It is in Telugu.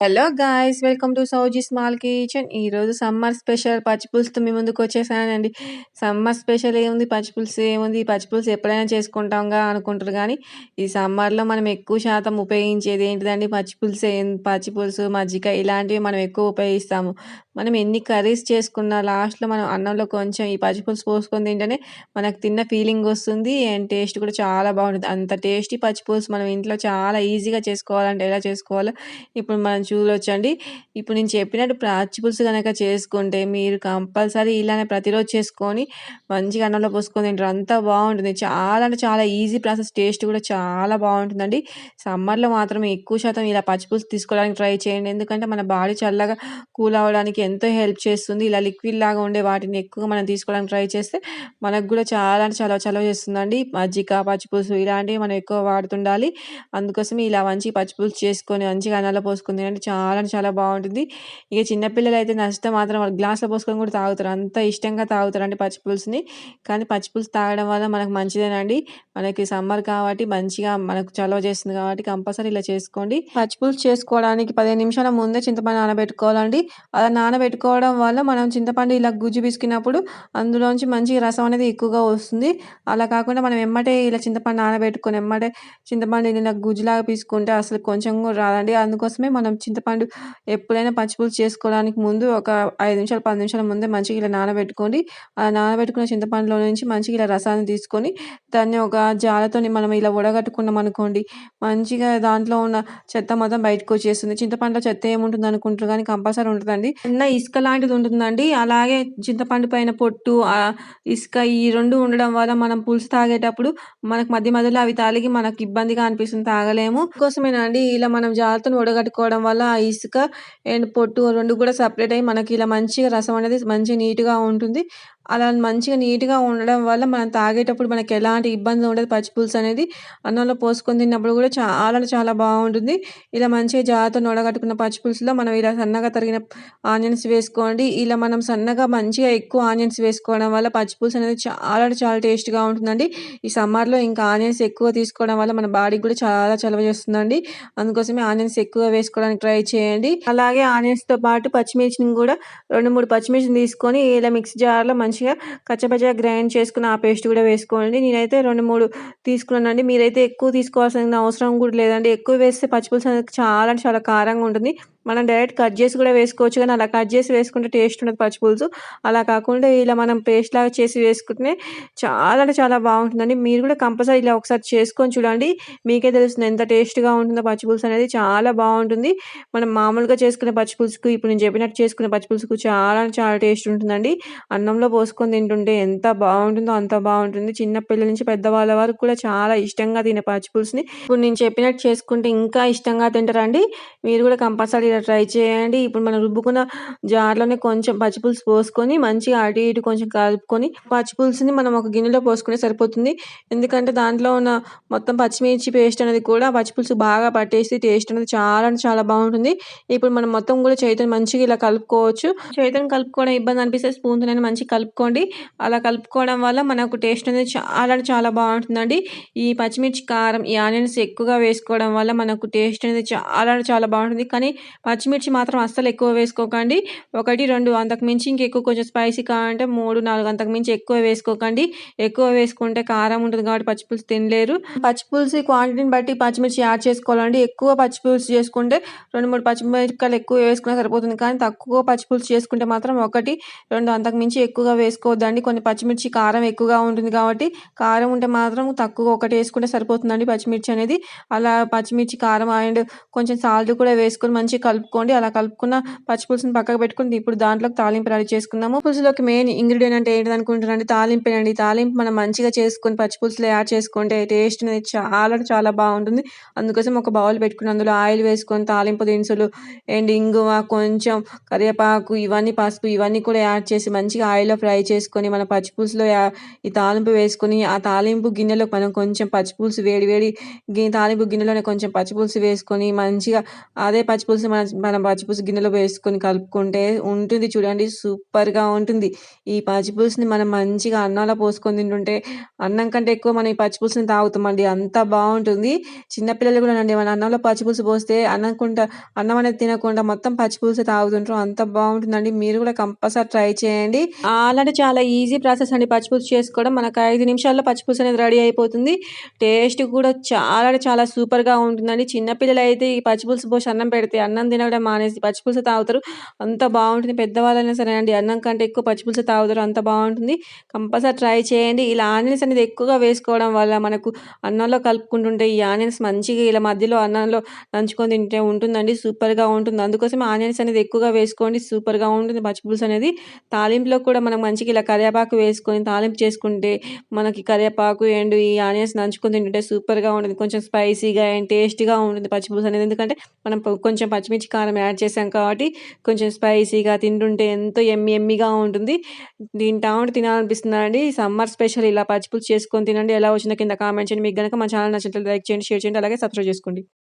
Hello guys welcome to Sowji small kitchen. ఈరోజు సమ్మర్ స్పెషల్ పచ్చిపులుసుతో మీ ముందుకు వచ్చేసానండి. సమ్మర్ స్పెషల్ ఏముంది? పచ్చిపులుసు ఏముంది? పచ్చి పులుసు ఎప్పుడైనా చేసుకుంటాంగా అనుకుంటారు కానీ ఈ సమ్మర్లో మనం ఎక్కువ శాతం ఉపయోగించేది ఏంటిదండి? పచ్చి పులుసు పచ్చి పులుసు మజ్జిగ ఇలాంటివి మనం ఎక్కువ ఉపయోగిస్తాము. మనం ఎన్ని కర్రీస్ చేసుకున్నా లాస్ట్లో మనం అన్నంలో కొంచెం ఈ పచ్చిపులుసు పోసుకొని తింటేనే మనకు తిన్న ఫీలింగ్ వస్తుంది. అండ్ టేస్ట్ కూడా చాలా బాగుంటుంది. అంత టేస్టీ పచ్చి పులుసు మనం ఇంట్లో చాలా ఈజీగా చేసుకోవాలంటే ఎలా చేసుకోవాలో ఇప్పుడు మనం చూడొచ్చండి. ఇప్పుడు నేను చెప్పినట్టు పచ్చి కనుక చేసుకుంటే మీరు కంపల్సరీ ఇలానే ప్రతిరోజు చేసుకొని మంచిగా అన్నంలో పోసుకొని తింటారు అంతా బాగుంటుంది. చాలా అంటే చాలా ఈజీ ప్రాసెస్ టేస్ట్ కూడా చాలా బాగుంటుందండి. సమ్మర్లో మాత్రం ఎక్కువ శాతం ఇలా పచ్చిపులుసు తీసుకోవడానికి ట్రై చేయండి. ఎందుకంటే మన బాడీ చల్లగా కూల్ అవ్వడానికి ఎంతో హెల్ప్ చేస్తుంది. ఇలా లిక్విడ్ లాగా ఉండే వాటిని ఎక్కువగా మనం తీసుకోవడానికి ట్రై చేస్తే మనకు కూడా చాలా అంటే చాలా చలవ చేస్తుందండి. మజ్జిగ పచ్చిపులుసు ఇలాంటివి మనం ఎక్కువ వాడుతుండాలి. అందుకోసం ఇలా మంచి పచ్చిపులుసు చేసుకొని మంచిగా అన్నంలో పోసుకొని తినండి చాలా చాలా బాగుంటుంది. ఇక చిన్నపిల్లలు అయితే నష్టం మాత్రం వాళ్ళు గ్లాస్లో పోసుకొని కూడా తాగుతారు. అంత ఇష్టంగా తాగుతారండి పచ్చిపులుసుని కానీ పచ్చిపులుసు తాగడం వల్ల మనకు మంచిదేనండి. మనకి సమ్మర్ కాబట్టి మంచిగా మనకు చలవ చేస్తుంది కాబట్టి కంపల్సరీ ఇలా చేసుకోండి. పచ్చిపులుసు చేసుకోవడానికి పదిహేను నిమిషాల ముందే చింతపండు నానబెట్టుకోవాలండి. అలా నానబెట్టుకోవడం వల్ల మనం చింతపండు ఇలా గుజ్జు పిసికినప్పుడు అందులోంచి మంచి రసం అనేది ఎక్కువగా వస్తుంది. అలా కాకుండా మనం ఎమ్మటే ఇలా చింతపండు నానబెట్టుకొని ఎమ్మటే చింతపండు ఇలా గుజ్జులాగా పీసుకుంటే అసలు కొంచెం కూడా రాదండి. అందుకోసమే మనం చింతపండు ఎప్పుడైనా పచ్చిపులుసు చేసుకోవడానికి ముందు ఒక ఐదు నిమిషాలు పది నిమిషాల ముందే మంచిగా ఇలా నానబెట్టుకోండి. ఆ నానబెట్టుకున్న చింతపండులో నుంచి మంచిగా ఇలా రసాన్ని తీసుకొని దాన్ని ఒక జాలతోని మనం ఇలా ఉడగట్టుకున్నాం అనుకోండి మంచిగా దాంట్లో ఉన్న చెత్త మొత్తం బయటకు వచ్చేస్తుంది. చింతపండులో చెత్త ఏముంటుంది అనుకుంటారు కానీ కంపల్సరీ ఉంటుందండి. చిన్న ఇసుక లాంటిది ఉంటుందండి. అలాగే చింతపండు పైన పొట్టు ఇసుక ఈ రెండు ఉండడం వల్ల మనం పులుసు తాగేటప్పుడు మనకు మధ్య మధ్యలో అవి తాలిగి మనకు ఇబ్బందిగా అనిపిస్తుంది తాగలేము. కోసమేనా అండి ఇలా మనం జాలతో ఉడగట్టుకోవడం వల్ల ఆ ఇసుక అండ్ పొట్టు రెండు కూడా సపరేట్ అయ్యి మనకి ఇలా మంచిగా రసం అనేది మంచిగా నీట్గా ఉంటుంది. అలా మంచిగా నీట్గా ఉండడం వల్ల మనం తాగేటప్పుడు మనకి ఎలాంటి ఇబ్బంది ఉండదు. పచ్చిపులుసు అనేది అన్నంలో పోసుకొని తిన్నప్పుడు కూడా చాలా చాలా బాగుంటుంది. ఇలా మంచిగా జాగ్రత్త నొడగట్టుకున్న పచ్చి పులుసులో మనం ఇలా సన్నగా తరిగిన ఆనియన్స్ వేసుకోండి. ఇలా మనం సన్నగా మంచిగా ఎక్కువ ఆనియన్స్ వేసుకోవడం వల్ల పచ్చిపులుసు అనేది చాలా చాలా టేస్ట్గా ఉంటుందండి. ఈ సమ్మర్లో ఇంకా ఆనియన్స్ ఎక్కువ తీసుకోవడం వల్ల మన బాడీకి కూడా చాలా చలవ చేస్తుందండి. అందుకోసమే ఆనియన్స్ ఎక్కువ వేసుకోవడానికి ట్రై చేయండి. అలాగే ఆనియన్స్తో పాటు పచ్చిమిర్చిని కూడా రెండు మూడు పచ్చిమిర్చిని తీసుకొని ఇలా మిక్సీ జార్లో మంచి మంచిగా కచ్చపచ్చగా గ్రైండ్ చేసుకుని ఆ పేస్ట్ కూడా వేసుకోండి. నేనైతే రెండు మూడు తీసుకున్నానండి. మీరైతే ఎక్కువ తీసుకోవాల్సిన అవసరం కూడా లేదండి. ఎక్కువ వేస్తే పచ్చిపులుసు అనేది చాలా చాలా కారంగా ఉంటుంది. మనం డైరెక్ట్ కట్ చేసి కూడా వేసుకోవచ్చు కానీ అలా కట్ చేసి వేసుకుంటే టేస్ట్ ఉండదు పచ్చిపులుసు అలా కాకుండా ఇలా మనం పేస్ట్ లాగా చేసి వేసుకుంటే చాలా అంటే చాలా బాగుంటుందండి. మీరు కూడా కంపల్సరీ ఇలా ఒకసారి చేసుకొని చూడండి. మీకే తెలుస్తుంది ఎంత టేస్ట్గా ఉంటుందో పచ్చిపులుసు అనేది. చాలా బాగుంటుంది. మనం మామూలుగా చేసుకునే పచ్చిపులుసుకు ఇప్పుడు నేను చెప్పినట్టు చేసుకునే పచ్చిపులుసుకు చాలా చాలా టేస్ట్ ఉంటుందండి. అన్నంలో పోసుకొని తింటుంటే ఎంత బాగుంటుందో అంత బాగుంటుంది. చిన్న పిల్లల నుంచి పెద్దవాళ్ళ వరకు కూడా చాలా ఇష్టంగా తినే పచ్చిపులుసుని ఇప్పుడు నేను చెప్పినట్టు చేసుకుంటే ఇంకా ఇష్టంగా తింటారండి. మీరు కూడా కంపల్సరీ ఇలా ట్రై చేయండి. ఇప్పుడు మనం రుబ్బుకున్న జార్లోనే కొంచెం పచ్చిపులుసు పోసుకొని మంచిగా అటు ఇటు కొంచెం కలుపుకొని పచ్చిపులుసుని మనం ఒక గిన్నెలో పోసుకునే సరిపోతుంది. ఎందుకంటే దాంట్లో ఉన్న మొత్తం పచ్చిమిర్చి పేస్ట్ అనేది కూడా పచ్చిపులుసు బాగా పట్టేసి టేస్ట్ అనేది చాలా చాలా బాగుంటుంది. ఇప్పుడు మనం మొత్తం కూడా చేతిని మంచిగా ఇలా కలుపుకోవచ్చు. చేతిని కలుపుకోవడం ఇబ్బంది అనిపిస్తే స్పూన్తో మంచిగా కలుపుకోండి. అలా కలుపుకోవడం వల్ల మనకు టేస్ట్ అనేది చాలా చాలా బాగుంటుందండి. ఈ పచ్చిమిర్చి కారం ఈ ఆనియన్స్ ఎక్కువగా వేసుకోవడం వల్ల మనకు టేస్ట్ అనేది చాలా చాలా బాగుంటుంది. కానీ పచ్చిమిర్చి మాత్రం అస్సలు ఎక్కువ వేసుకోకండి. ఒకటి రెండు అంతకు మించి ఇంకెక్కువ కొంచెం స్పైసీ కావాలంటే మూడు నాలుగు అంతకు మించి ఎక్కువ వేసుకోకండి. ఎక్కువ వేసుకుంటే కారం ఉంటుంది కాబట్టి పచ్చిపులుసు తినలేరు. పచ్చిపులుసు క్వాంటిటీని బట్టి పచ్చిమిర్చి యాడ్ చేసుకోవాలండి. ఎక్కువ పచ్చిపులుసు చేసుకుంటే రెండు మూడు పచ్చిమిరపకాయలు ఎక్కువ వేసుకున్నా సరిపోతుంది కానీ తక్కువ పచ్చిపులుసు చేసుకుంటే మాత్రం ఒకటి రెండు అంతకు మించి ఎక్కువగా వేసుకోవద్దండి. కొన్ని పచ్చిమిర్చి కారం ఎక్కువగా ఉంటుంది కాబట్టి కారం ఉంటే మాత్రం తక్కువ ఒకటి వేసుకుంటే సరిపోతుందండి పచ్చిమిర్చి అనేది. అలా పచ్చిమిర్చి కారం అండ్ కొంచెం సాల్ట్ కూడా వేసుకొని మంచిగా కలుపుకోండి. అలా కలుపుకున్న పచ్చిపులుసును పక్కకు పెట్టుకుని ఇప్పుడు దాంట్లోకి తాలింపు రెడీ చేసుకుందాము. పులుసులోకి మెయిన్ ఇంగ్రీడియంట్ అంటే ఏంటి అనుకుంటున్నారండి తాలింపు అండి తాలింపు మనం మంచిగా చేసుకొని పచ్చిపులుసులు యాడ్ చేసుకుంటే టేస్ట్ అనేది చాలా చాలా బాగుంటుంది. అందుకోసం ఒక బౌల్ పెట్టుకుని అందులో ఆయిల్ వేసుకొని తాలింపు దినుసులు అండ్ ఇంగువ కొంచెం కరివేపాకు ఇవన్నీ పసుపు ఇవన్నీ కూడా యాడ్ చేసి మంచిగా ఆయిల్లో ఫ్రై చేసుకొని మన పచ్చి పులుసులో ఈ తాలింపు వేసుకొని ఆ తాలింపు గిన్నెలో మనం కొంచెం పచ్చి పులుసు వేడి వేడి తాలింపు గిన్నెలోనే కొంచెం పచ్చి పులుసు వేసుకొని మంచిగా అదే పచ్చి పులుసు మన పచ్చిపులుసు గిన్నెలో వేసుకొని కలుపుకుంటే ఉంటుంది చూడండి సూపర్‌గా ఉంటుంది. ఈ పచ్చిపులుసుని మనం మంచిగా అన్నంలో పోసుకొని తింటుంటే అన్నం కంటే ఎక్కువ మనం ఈ పచ్చిపులుసుని తాగుతామండి. అంత బాగుంటుంది చిన్నపిల్లలు కూడా అండి మన అన్నంలో పచ్చిపులుసు పోస్తే అన్నంకుంట అన్నం అనేది తినకుండా మొత్తం పచ్చిపులుసు తాగుతుంటారు. అంత బాగుంటుందండి మీరు కూడా కంపల్సరీ ట్రై చేయండి. అలాంటి చాలా ఈజీ ప్రాసెస్ అండి పచ్చిపులుసు చేసుకోవడం. మనకు ఐదు నిమిషాల్లో పచ్చిపులుసు అనేది రెడీ అయిపోతుంది. టేస్ట్ కూడా చాలా చాలా సూపర్‌గా ఉంటుందండి. చిన్నపిల్లలు అయితే ఈ పచ్చిపులుసు పోసి అన్నం పెడితే అన్నం తినడం మానేసి పచ్చిపులుసు తాగుతారు. అంత బాగుంటుంది పెద్దవాళ్ళైనా సరే అండి అన్నం కంటే ఎక్కువ పచ్చిపులుసు తాగుతారు. అంత బాగుంటుంది కంపల్సరీ ట్రై చేయండి. ఇలా ఆనియన్స్ అనేది ఎక్కువగా వేసుకోవడం వల్ల మనకు అన్నంలో కలుపుకుంటుంటే ఈ ఆనియన్స్ మంచిగా ఇలా మధ్యలో అన్నంలో నంచుకొని తింటే ఉంటుందండి. సూపర్‌గా ఉంటుంది. అందుకోసం ఆనియన్స్ అనేది ఎక్కువగా వేసుకోండి. సూపర్‌గా ఉంటుంది పచ్చిపులుసు అనేది. తాలింపులో కూడా మనం మంచిగా ఇలా కరివేపాకు వేసుకొని తాలింపు చేసుకుంటే మనకి కరివేపాకు అండ్ ఈ ఆనియన్స్ నంచుకొని తింటుంటే సూపర్‌గా ఉంటుంది. కొంచెం స్పైసీగా అండ్ టేస్టీగా ఉంటుంది పచ్చిపులుసు అనేది. ఎందుకంటే మనం కొంచెం పచ్చిమిర్చి, కారం యాడ్ చేసాం కాబట్టి కొంచెం స్పైసీగా తింటుంటే ఎంతో ఎమ్మి ఎమ్మిగా ఉంటుంది. తింటా ఉంటే తినాలనిపిస్తుందండి. సమ్మర్ స్పెషల్ ఇలా పచ్చిపులుసు చేసుకొని తినండి. ఎలా వచ్చిందో కింద కామెంట్ చేయండి. మీకు కనుక మా ఛానల్ నచ్చినట్లయితే లైక్ చేయండి, షేర్ చేయండి. అలాగే సబ్స్క్రైబ్ చేసుకోండి.